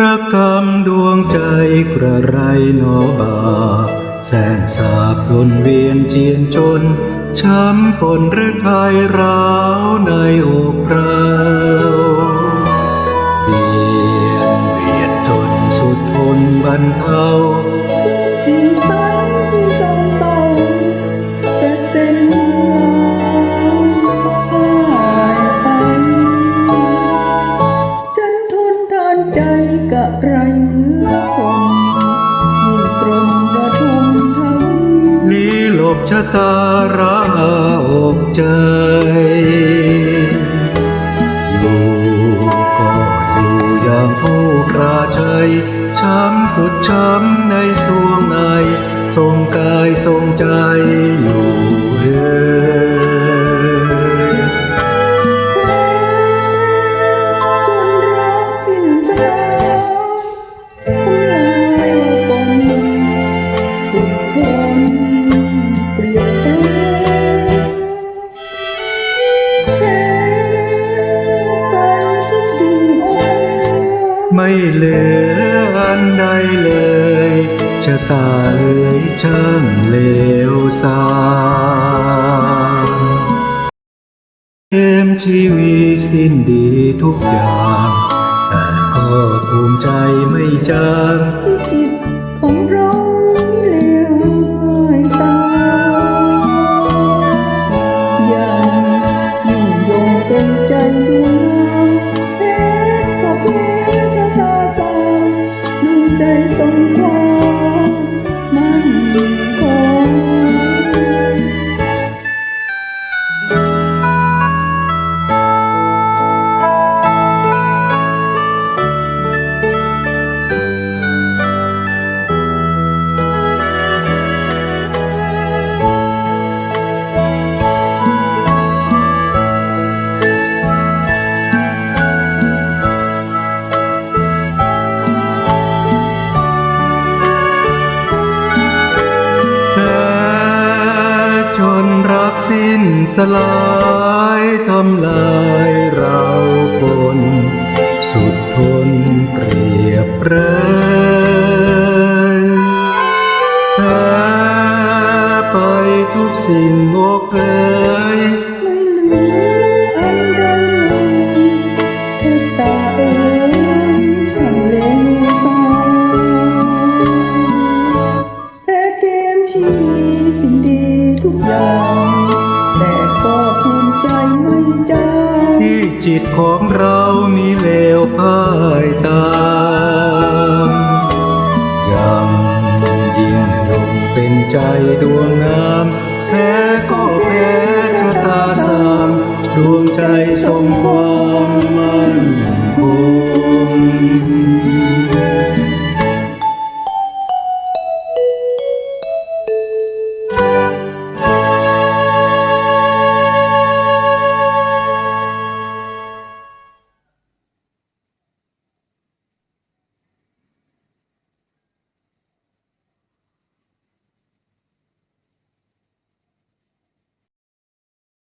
ระกำดวงใจกระไรหนอบาปแสงสาบลนเวียนเจียนจน ช้ำปนหรือไทยร้าวในอกเราเปลี่ยนเบียดจนสุดทนบรรเทา ชะตาราอกใจ อยู่ก็อยู่อย่างผู้กราชัย ช้ำสุดช้ำในสวงใน ทรงกายทรงใจอยู่เอ่ย ไม่เหลืออันใดเลยชะตาเอ่ยช่างเลวสามเกมชีวิตสิ้นดีทุกอย่าง แต่ก็ภูมิใจไม่จางจิต สลายทำลายเราคน สุดทนเปรียบเรยแพ้ไปทุกสิ่งโอเค ไม่จาที่จิตของเรามีเลวพ่ายตามยังยิ่งยงเป็นใจดวงงามแพ้ก็แพ้ชะตาสามดวงใจทรงความมั่น